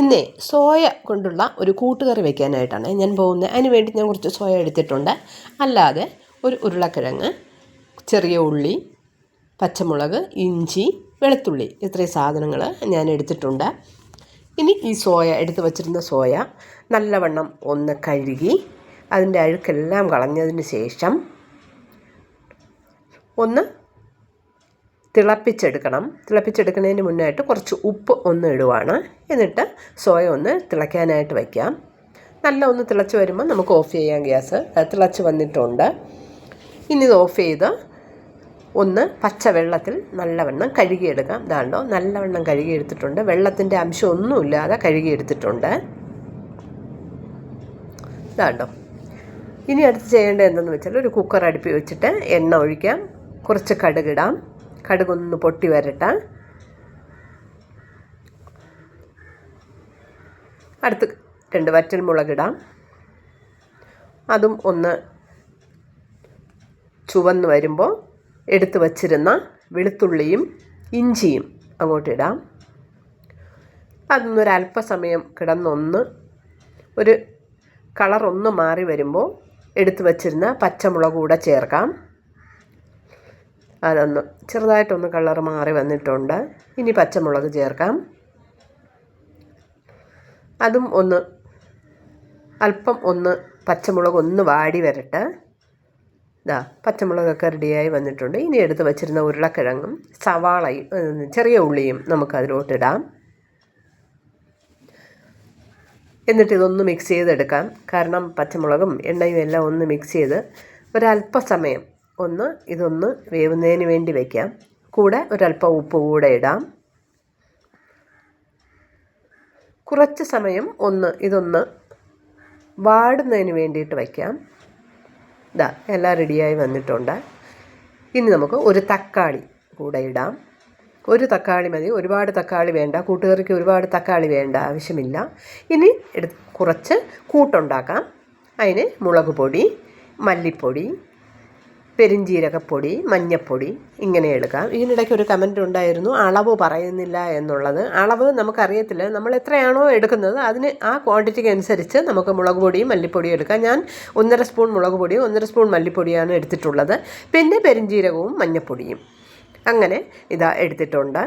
ഇന്നേ സോയ കൊണ്ടുള്ള ഒരു കൂട്ടുകറി വെക്കാനായിട്ടാണ് ഞാൻ പോകുന്നത്. അതിന് വേണ്ടി ഞാൻ കുറച്ച് സോയ എടുത്തിട്ടുണ്ട്. അല്ലാതെ ഒരു ഉരുളക്കിഴങ്ങ് ചെറിയ ഉള്ളി പച്ചമുളക് ഇഞ്ചി വെളുത്തുള്ളി ഇത്രയും സാധനങ്ങൾ ഞാൻ എടുത്തിട്ടുണ്ട്. ഇനി ഈ സോയ എടുത്തു വച്ചിരുന്ന സോയ നല്ലവണ്ണം ഒന്ന് കഴുകി അതിന്റെ അഴുക്കെല്ലാം കളഞ്ഞതിന് ശേഷം ഒന്ന് തിളപ്പിച്ചെടുക്കണം. തിളപ്പിച്ചെടുക്കുന്നതിന് മുന്നായിട്ട് കുറച്ച് ഉപ്പ് ഒന്ന് ഇടുവാണ്. എന്നിട്ട് സോയ ഒന്ന് തിളയ്ക്കാനായിട്ട് വയ്ക്കാം. നല്ല ഒന്ന് തിളച്ച് വരുമ്പോൾ നമുക്ക് ഓഫ് ചെയ്യാം ഗ്യാസ്. തിളച്ച് വന്നിട്ടുണ്ട്. ഇനി ഇത് ഓഫ് ചെയ്ത് ഒന്ന് പച്ചവെള്ളത്തിൽ നല്ലവണ്ണം കഴുകിയെടുക്കാം. ഇതാണ്ടോ നല്ലവണ്ണം കഴുകിയെടുത്തിട്ടുണ്ട്. വെള്ളത്തിന്റെ അംശം ഒന്നുമില്ലാതെ കഴുകിയെടുത്തിട്ടുണ്ട്. ഇതാണ്ടോ. ഇനി അടുത്ത് ചെയ്യേണ്ടത് എന്തെന്ന് വെച്ചാൽ ഒരു കുക്കർ അടുപ്പി വെച്ചിട്ട് എണ്ണ ഒഴിക്കാം. കുറച്ച് കടുകിടാം. കടുകൊന്ന് പൊട്ടി വരട്ടെ. അടുത്ത് രണ്ട് വറ്റൽ മുളകിടാം. അതും ഒന്ന് ചുവന്ന് വരുമ്പോൾ എടുത്തു വച്ചിരുന്ന വെളുത്തുള്ളിയും ഇഞ്ചിയും അങ്ങോട്ടിടാം അതൊന്നൊരല്പസമയം കിടന്നൊന്ന് ഒരു കളറൊന്ന് മാറി വരുമ്പോൾ എടുത്തു വച്ചിരുന്ന പച്ചമുളക് കൂടെ ചേർക്കാം. അതൊന്ന് ചെറുതായിട്ടൊന്ന് കളർ മാറി വന്നിട്ടുണ്ട്. ഇനി പച്ചമുളക് ചേർക്കാം. അതും ഒന്ന് അല്പം ഒന്ന് പച്ചമുളക് ഒന്ന് വാടി വരട്ടെ. ഇതാ പച്ചമുളകൊക്കെ റെഡിയായി വന്നിട്ടുണ്ട്. ഇനി എടുത്ത് വച്ചിരുന്ന ഉരുളക്കിഴങ്ങും സവാളയും ചെറിയ ഉള്ളിയും നമുക്കതിലോട്ടിടാം. എന്നിട്ട് ഇതൊന്ന് മിക്സ് ചെയ്തെടുക്കാം. കാരണം പച്ചമുളകും എണ്ണയും എല്ലാം ഒന്ന് മിക്സ് ചെയ്ത് ഒരല്പസമയം ഒന്ന് ഇതൊന്ന് വേവുന്നതിന് വേണ്ടി വയ്ക്കാം കൂടെ ഒരല്പം ഉപ്പ് കൂടെ ഇടാം. കുറച്ച് സമയം ഒന്ന് ഇതൊന്ന് വാടുന്നതിന് വേണ്ടിയിട്ട് വയ്ക്കാം ഇതാ എല്ലാം റെഡിയായി വന്നിട്ടുണ്ട്. ഇനി നമുക്ക് ഒരു തക്കാളി കൂടെ ഇടാം. ഒരു തക്കാളി മതി. ഒരുപാട് തക്കാളി വേണ്ട. കൂട്ടുകറിക്ക് ഒരുപാട് തക്കാളി വേണ്ട ആവശ്യമില്ല. ഇനി എടു കുറച്ച് കൂട്ടുണ്ടാക്കാം. അതിന് മുളക് പൊടി മല്ലിപ്പൊടി പെരിഞ്ജീരകപ്പൊടി മഞ്ഞപ്പൊടി ഇങ്ങനെ എടുക്കാം ഇതിനിടയ്ക്ക് ഒരു കമന്റ് ഉണ്ടായിരുന്നു അളവ് പറയുന്നില്ല എന്നുള്ളത്. അളവ് നമുക്കറിയത്തില്ല നമ്മൾ എത്രയാണോ എടുക്കുന്നത് അതിന് ആ ക്വാണ്ടിറ്റിക്ക് അനുസരിച്ച് നമുക്ക് മുളക് പൊടിയും മല്ലിപ്പൊടിയും എടുക്കാം. ഞാൻ ഒന്നര സ്പൂൺ മുളക് പൊടിയും ഒന്നര സ്പൂൺ മല്ലിപ്പൊടിയാണ് എടുത്തിട്ടുള്ളത്. പിന്നെ പെരിഞ്ജീരകവും മഞ്ഞപ്പൊടിയും. അങ്ങനെ ഇതാ എടുത്തിട്ടുണ്ട്.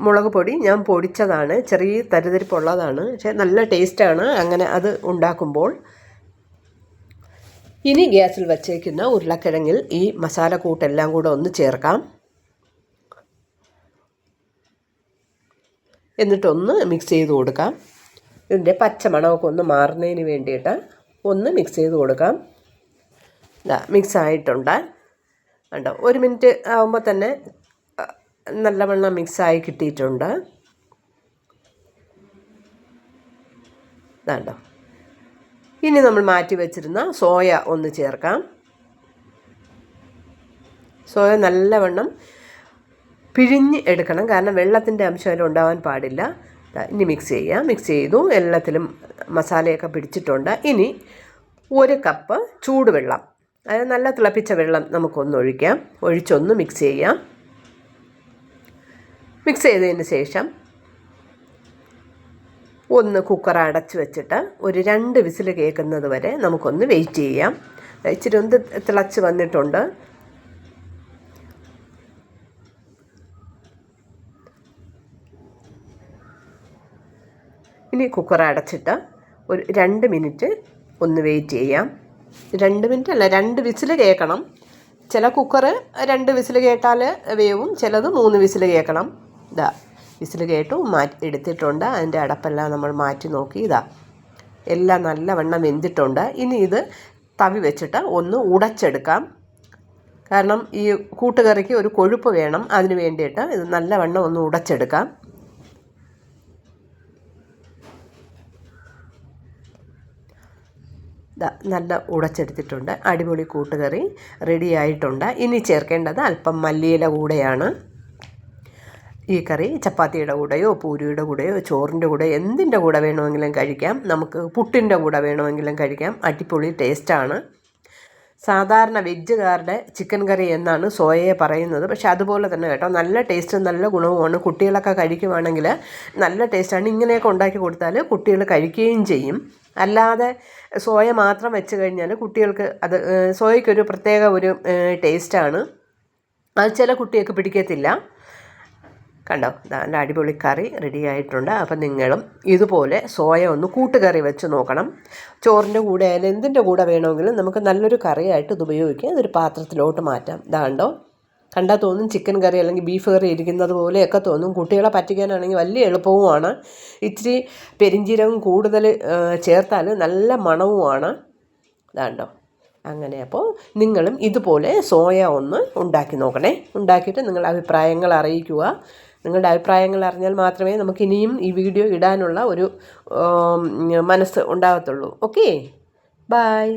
മുളക് പൊടി ഞാൻ പൊടിച്ചതാണ് ചെറിയ തരിതരിപ്പുള്ളതാണ് പക്ഷേ നല്ല ടേസ്റ്റാണ് അങ്ങനെ അത് ഉണ്ടാക്കുമ്പോൾ ഇനി ഗ്യാസിൽ വച്ചേക്കുന്ന ഉരുളക്കിഴങ്ങിൽ ഈ മസാല കൂട്ടെല്ലാം കൂടെ ഒന്ന് ചേർക്കാം. എന്നിട്ടൊന്ന് മിക്സ് ചെയ്ത് കൊടുക്കാം. ഇതിന്റെ പച്ചമണമൊക്കെ ഒന്ന് മാറുന്നതിന് വേണ്ടിയിട്ട് ഒന്ന് മിക്സ് ചെയ്ത് കൊടുക്കാം. മിക്സ് ആയിട്ടുണ്ട്. കണ്ടോ ഒരു മിനിറ്റ് ആകുമ്പോൾ തന്നെ നല്ലവണ്ണം മിക്സായി കിട്ടിയിട്ടുണ്ട്. ഇതാണ്ടോ ഇനി നമ്മൾ മാറ്റി വെച്ചിരുന്ന സോയ ഒന്ന് ചേർക്കാം. സോയ നല്ലവണ്ണം പിഴിഞ്ഞ് എടുക്കണം. കാരണം വെള്ളത്തിന്റെ അംശം അതിൽ ഉണ്ടാവാൻ പാടില്ല. ഇനി മിക്സ് ചെയ്യാം. മിക്സ് ചെയ്തു. എല്ലാത്തിലും മസാലയൊക്കെ പിടിച്ചിട്ടുണ്ട്. ഇനി ഒരു കപ്പ് ചൂടുവെള്ളം. അതായത് നല്ല തിളപ്പിച്ച വെള്ളം നമുക്കൊന്ന് ഒഴിക്കാം. ഒഴിച്ചൊന്ന് മിക്സ് ചെയ്യാം. മിക്സ് ചെയ്തതിന് ശേഷം ഒന്ന് കുക്കർ അടച്ചു വെച്ചിട്ട് ഒരു രണ്ട് വിസിൽ കേൾക്കുന്നത് വരെ നമുക്കൊന്ന് വെയിറ്റ് ചെയ്യാം. ഇച്ചിരി ഒന്ന് തിളച്ച് വന്നിട്ടുണ്ട്. ഇനി കുക്കർ അടച്ചിട്ട് ഒരു രണ്ട് മിനിറ്റ് ഒന്ന് വെയിറ്റ് ചെയ്യാം. രണ്ട് മിനിറ്റ് അല്ല രണ്ട് വിസിൽ കേൾക്കണം. ചില കുക്കർ രണ്ട് വിസിൽ കേട്ടാൽ വേവും ചിലത് മൂന്ന് വിസിൽ കേൾക്കണം. ഇതാ വിസിൽ കേട്ടു മാറ്റി എടുത്തിട്ടുണ്ട്. അതിന്റെ അടപ്പെല്ലാം നമ്മൾ മാറ്റി നോക്കി. ഇതാ എല്ലാം നല്ലവണ്ണം വെന്തിട്ടുണ്ട്. ഇനി ഇത് തവി വെച്ചിട്ട് ഒന്ന് ഉടച്ചെടുക്കാം. കാരണം ഈ കൂട്ടുകറിക്ക് ഒരു കൊഴുപ്പ് വേണം. അതിന് വേണ്ടിയിട്ട് ഇത് നല്ലവണ്ണം ഒന്ന് ഉടച്ചെടുക്കാം. നല്ല ഉടച്ചെടുത്തിട്ടുണ്ട്. അടിപൊളി കൂട്ടുകറി റെഡി ആയിട്ടുണ്ട്. ഇനി ചേർക്കേണ്ടത് അല്പം മല്ലിയില കൂടെയാണ്. ഈ കറി ചപ്പാത്തിയുടെ കൂടെയോ പൂരിയുടെ കൂടെയോ ചോറിന്റെ കൂടെ എന്തിന്റെ കൂടെ വേണമെങ്കിലും കഴിക്കാം. നമുക്ക് പുട്ടിന്റെ കൂടെ വേണമെങ്കിലും കഴിക്കാം. അടിപൊളി ടേസ്റ്റാണ്. സാധാരണ വെജുകാരുടെ ചിക്കൻ കറി എന്നാണ് സോയയെ പറയുന്നത്. പക്ഷേ അതുപോലെ തന്നെ കേട്ടോ നല്ല ടേസ്റ്റും നല്ല ഗുണവുമാണ്. കുട്ടികളൊക്കെ കഴിക്കുവാണെങ്കിൽ നല്ല ടേസ്റ്റാണ്. ഇങ്ങനെയൊക്കെ ഉണ്ടാക്കി കൊടുത്താൽ കുട്ടികൾ കഴിക്കുകയും ചെയ്യും. അല്ലാതെ സോയ മാത്രം വെച്ച് കഴിഞ്ഞാൽ കുട്ടികൾക്ക് അത് സോയയ്ക്കൊരു പ്രത്യേക ഒരു ടേസ്റ്റാണ്. അത് ചില കുട്ടികൾക്ക് പിടിക്കത്തില്ല. കണ്ടോ? നല്ല അടിപൊളി കറി റെഡി ആയിട്ടുണ്ട്. അപ്പം നിങ്ങളും ഇതുപോലെ സോയ ഒന്ന് കൂട്ടുകറി വെച്ച് നോക്കണം. ചോറിന്റെ കൂടെ ആയാലും എന്തിന്റെ കൂടെ വേണമെങ്കിലും നമുക്ക് നല്ലൊരു കറിയായിട്ട് ഇത് ഉപയോഗിക്കാം. ഇതൊരു പാത്രത്തിലോട്ട് മാറ്റാം. ഇതാണ്ടോ കണ്ടാൽ തോന്നും ചിക്കൻ കറി അല്ലെങ്കിൽ ബീഫ് കറി ഇരിക്കുന്നത് പോലെയൊക്കെ തോന്നും. കുട്ടികളെ പറ്റിക്കാനാണെങ്കിൽ വലിയ എളുപ്പവുമാണ്. ഇച്ചിരി പെരിഞ്ചീരകം കൂടുതൽ ചേർത്താൽ നല്ല മണവുമാണ്. ഇതാണ്ടോ അങ്ങനെ. അപ്പോൾ നിങ്ങളും ഇതുപോലെ സോയ ഒന്ന് ഉണ്ടാക്കി നോക്കണേ. ഉണ്ടാക്കിയിട്ട് നിങ്ങളുടെ അഭിപ്രായങ്ങൾ അറിയിക്കുക. നിങ്ങളുടെ അഭിപ്രായങ്ങൾ അറിഞ്ഞാൽ മാത്രമേ നമുക്ക് ഇനിയും ഈ വീഡിയോ ഇടാനുള്ള ഒരു മനസ്സ് ഉണ്ടാകത്തുള്ളൂ. ഓക്കേ? ബായ്